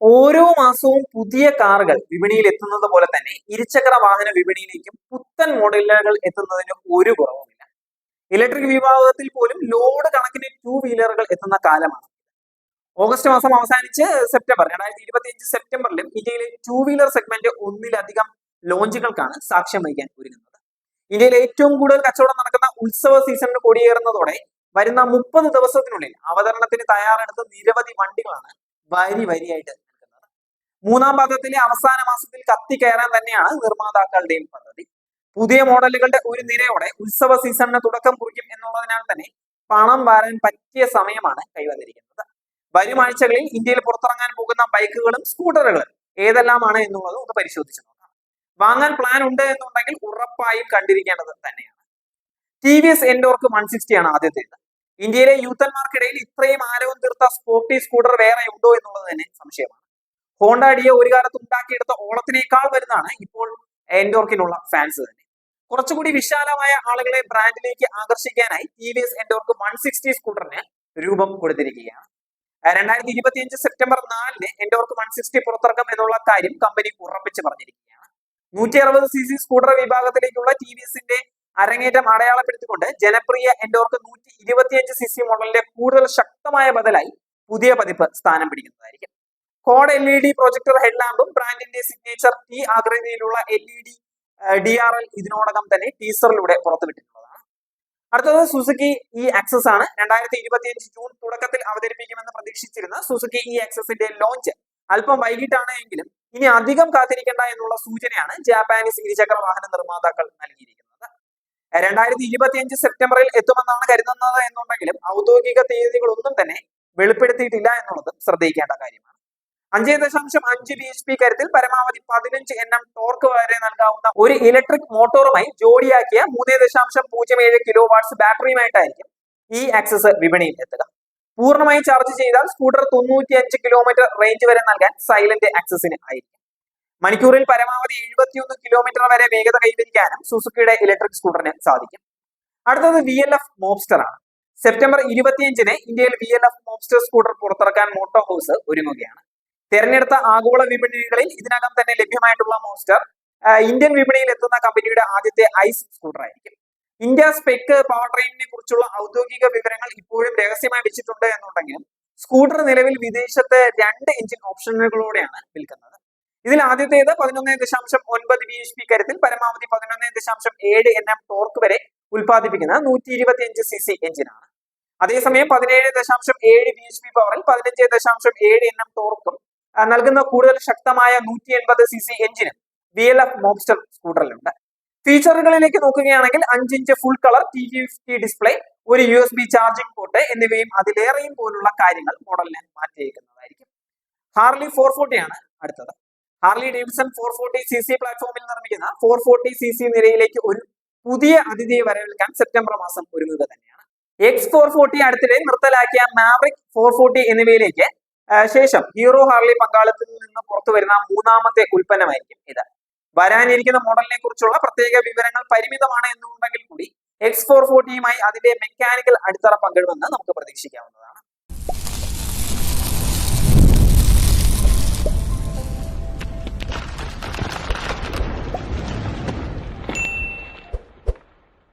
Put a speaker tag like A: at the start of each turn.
A: ഓരോ മാസവും പുതിയ കാറുകൾ വിപണിയിൽ എത്തുന്നത് പോലെ തന്നെ ഇരുചക്ര വാഹന വിപണിയിലേക്കും പുത്തൻ മോഡലുകൾ എത്തുന്നതിന് ഒരു കുറവുമില്ല. ഇലക്ട്രിക് വിഭാഗത്തിൽ പോലും ലോഡ് കണക്കിന് ടൂ വീലറുകൾ എത്തുന്ന കാലമാണ്. ഓഗസ്റ്റ് മാസം അവസാനിച്ച് സെപ്റ്റംബർ രണ്ടായിരത്തി ഇരുപത്തി അഞ്ച് സെപ്റ്റംബറിലും ഇന്ത്യയിലെ ടൂ വീലർ സെഗ്മെന്റ് ഒന്നിലധികം ലോഞ്ചുകൾക്കാണ് സാക്ഷ്യം വഹിക്കാൻ ഒരുങ്ങുന്നത്. ഇന്ത്യയിൽ ഏറ്റവും കൂടുതൽ കച്ചവടം നടക്കുന്ന ഉത്സവ സീസണിന് കൊടിയേറുന്നതോടെ വരുന്ന മുപ്പത് ദിവസത്തിനുള്ളിൽ അവതരണത്തിന് തയ്യാറെടുത്ത നിരവധി വണ്ടികളാണ് വരി വരിയായിട്ട് മൂന്നാം പാദത്തിലെ അവസാന മാസത്തിൽ കത്തി കയറാൻ തന്നെയാണ് നിർമ്മാതാക്കളുടെയും പദ്ധതി. പുതിയ മോഡലുകളുടെ ഒരു നിരയോടെ ഉത്സവ സീസണിന് തുടക്കം കുറിക്കും എന്നുള്ളതിനാൽ തന്നെ പണം വാരാൻ പറ്റിയ സമയമാണ് കൈവന്നിരിക്കുന്നത്. വരും ആഴ്ചകളിൽ ഇന്ത്യയിൽ പുറത്തിറങ്ങാൻ പോകുന്ന ബൈക്കുകളും സ്കൂട്ടറുകളും ഏതെല്ലാമാണ് എന്നുള്ളത് ഒന്ന് പരിശോധിച്ചു നോക്കാം. വാങ്ങാൻ പ്ലാൻ ഉണ്ട് എന്നുണ്ടെങ്കിൽ ഉറപ്പായും കണ്ടിരിക്കേണ്ടത് തന്നെയാണ്. T V S Ntorq one sixty ആണ് ആദ്യത്തേത് ഇന്ത്യയിലെ യൂത്തന്മാർക്കിടയിൽ ഇത്രയും ആരവം തീർത്ത സ്പോർട്ടി സ്കൂട്ടർ വേറെ ഉണ്ടോ എന്നുള്ളത് തന്നെ സംശയമാണ്. ഹോണ്ട ഡിയോ ഒരു കാലത്ത് ഉണ്ടാക്കിയെടുത്ത ഓളത്തിനേക്കാൾ വരുന്നതാണ് ഇപ്പോൾ എൻഡോർക്കിനുള്ള ഫാൻസ് തന്നെ. കുറച്ചുകൂടി വിശാലമായ ആളുകളെ ബ്രാൻഡിലേക്ക് ആകർഷിക്കാനായി T V S Ntorq one sixty സ്കൂട്ടറിന് രൂപം കൊടുത്തിരിക്കുകയാണ്. രണ്ടായിരത്തി ഇരുപത്തിയഞ്ച് സെപ്റ്റംബർ നാലിന് എൻഡോർക്ക് വൺ സിക്സ്റ്റി പുറത്തിറക്കും എന്നുള്ള കാര്യം കമ്പനി ഉറപ്പിച്ച് പറഞ്ഞിരിക്കുകയാണ്. നൂറ്റി അറുപത് സി സി സ്കൂട്ടർ വിഭാഗത്തിലേക്കുള്ള ടി വി എസിന്റെ അരങ്ങേറ്റം അടയാളപ്പെടുത്തിക്കൊണ്ട് ജനപ്രിയ എൻഡോർക്ക് നൂറ്റി ഇരുപത്തിയഞ്ച് സി സി മോഡലിന്റെ കൂടുതൽ ശക്തമായ ബദലായി പുതിയ പതിപ്പ് സ്ഥാനം പിടിക്കുന്നതായിരിക്കും. Code L E D projector ഹെഡ്ലാമ്പും ബ്രാൻഡിന്റെ സിഗ്നേച്ചർ ടി ആകൃതിയിലുള്ള L E D D R L ഇതിനോടകം തന്നെ ടീസറിലൂടെ പുറത്തുവിട്ടിട്ടുള്ളതാണ്. അടുത്തത് സുസുക്കി ഇ ആക്സസ് ആണ്. രണ്ടായിരത്തി ഇരുപത്തിയഞ്ച് ജൂൺ തുടക്കത്തിൽ അവതരിപ്പിക്കുമെന്ന് പ്രതീക്ഷിച്ചിരുന്ന സുസുക്കി ഇ ആക്സസിന്റെ ലോഞ്ച് അല്പം വൈകിട്ടാണ് എങ്കിലും ഇനി അധികം കാത്തിരിക്കേണ്ട എന്നുള്ള സൂചനയാണ് ജാപ്പാനീസ് ഇരുചക്ര വാഹന നിർമ്മാതാക്കൾ നൽകിയിരിക്കുന്നത്. രണ്ടായിരത്തി ഇരുപത്തിയഞ്ച് സെപ്റ്റംബറിൽ എത്തുമെന്നാണ് കരുതുന്നത് എന്നുണ്ടെങ്കിലും ഔദ്യോഗിക തീയതികളൊന്നും തന്നെ വെളിപ്പെടുത്തിയിട്ടില്ല എന്നുള്ളതും ശ്രദ്ധിക്കേണ്ട കാര്യമാണ്. അഞ്ച് ദശാംശം അഞ്ച് ബി എച്ച് പി കരുത്തിൽ പരമാവധി പതിനഞ്ച് എൻ എം ടോർക്ക് വരെ നൽകാവുന്ന ഒരു ഇലക്ട്രിക് മോട്ടോറുമായി ജോഡിയാക്കിയ മൂന്ന് ദശാംശം പൂജ്യം ഏഴ് കിലോ വാട്ട്സ് ബാറ്ററിയുമായിട്ടായിരിക്കും ഈ ആക്സസ് വിപണിയിൽ എത്തുക പൂർണമായി ചാർജ് ചെയ്താൽ സ്കൂട്ടർ തൊണ്ണൂറ്റി അഞ്ച് കിലോമീറ്റർ റേഞ്ച് വരെ നൽകാൻ സൈലന്റ് ആക്സസിന് ആയിരിക്കും. മണിക്കൂറിൽ പരമാവധി എഴുപത്തിയൊന്ന് കിലോമീറ്റർ വരെ വേഗത കൈവരിക്കാനും സുസുക്കിയുടെ ഇലക്ട്രിക് സ്കൂട്ടറിന് സാധിക്കും. അടുത്തത് വി എൽ എഫ് മോബ്സ്റ്റർ ആണ്. സെപ്റ്റംബർ ഇരുപത്തിയഞ്ചിന് ഇന്ത്യയിൽ V L F Mobster scooter പുറത്തിറക്കാൻ motto house ഒരുങ്ങുകയാണ്. തെരഞ്ഞെടുത്ത ആഗോള വിപണികളിൽ ഇതിനകം തന്നെ ലഭ്യമായിട്ടുള്ള മോസ്റ്റർ ഇന്ത്യൻ വിപണിയിൽ എത്തുന്ന കമ്പനിയുടെ ആദ്യത്തെ ഐസ് സ്കൂട്ടർ ആയിരിക്കും. ഇന്ത്യ സ്പെക്ക് പവർ ട്രെയിനിനെ കുറിച്ചുള്ള ഔദ്യോഗിക വിവരങ്ങൾ ഇപ്പോഴും രഹസ്യമായി വെച്ചിട്ടുണ്ട് എന്നുണ്ടെങ്കിലും സ്കൂട്ടർ നിലവിൽ വിദേശത്തെ രണ്ട് എഞ്ചിൻ ഓപ്ഷനുകളോടെയാണ് വിൽക്കുന്നത്. ഇതിൽ ആദ്യത്തേത് പതിനൊന്ന് ദശാംശം ഒൻപത് ബി എച്ച് പി കരുത്തിൽ പരമാവധി പതിനൊന്ന് ദശാംശം ഏഴ് എൻ എം ടോർക്ക് വരെ ഉൽപ്പാദിപ്പിക്കുന്ന നൂറ്റി ഇരുപത്തി അഞ്ച് സി സി എഞ്ചിനാണ് അതേസമയം പതിനേഴ് ദശാംശം ഏഴ് ബി എച്ച് പി പവറിൽ പതിനഞ്ച് ദശാംശം ഏഴ് എൻ എം ടോർക്കും നൽകുന്ന കൂടുതൽ ശക്തമായ നൂറ്റി എൺപത് സി സി എഞ്ചിന് ബി എൽ എഫ് മോബ്സ്റ്റർ സ്കൂട്ടറിലുണ്ട് ഫീച്ചറുകളിലേക്ക് നോക്കുകയാണെങ്കിൽ അഞ്ചിഞ്ച് full colour T fifty display ഒരു U S B charging port എന്നിവയും അതിലേറെയും പോലുള്ള കാര്യങ്ങൾ മോഡലിന് മാറ്റിയേക്കുന്നതായിരിക്കും. ഹാർലി ഫോർ ഫോർട്ടി ആണ് അടുത്തത്. Harley Davidson four forty C C പ്ലാറ്റ്ഫോമിൽ നിർമ്മിക്കുന്ന ഫോർ ഫോർട്ടി സി സി നിരയിലേക്ക് ഒരു പുതിയ അതിഥിയെ വരവേൽക്കാൻ സെപ്റ്റംബർ മാസം ഒരുങ്ങുക തന്നെയാണ്. എക്സ് ഫോർ ഫോർട്ടി അടുത്തിടെ നിർത്തലാക്കിയ മാവറിക് ഫോർ ഫോർട്ടി എന്നിവയിലേക്ക് ശേഷം ഹീറോ ഹാർലി പങ്കാളിത്തിൽ നിന്ന് പുറത്തു വരുന്ന മൂന്നാമത്തെ ഉൽപ്പന്നമായിരിക്കും ഇത്. വരാനിരിക്കുന്ന മോഡലിനെ കുറിച്ചുള്ള പ്രത്യേക വിവരങ്ങൾ പരിമിതമാണ് എന്നുണ്ടെങ്കിൽ കൂടി എക്സ് ഫോർ ഫോർട്ടിയുമായി അതിന്റെ മെക്കാനിക്കൽ അടിത്തറ പങ്കിടുമെന്ന് നമുക്ക് പ്രതീക്ഷിക്കാവുന്നതാണ്.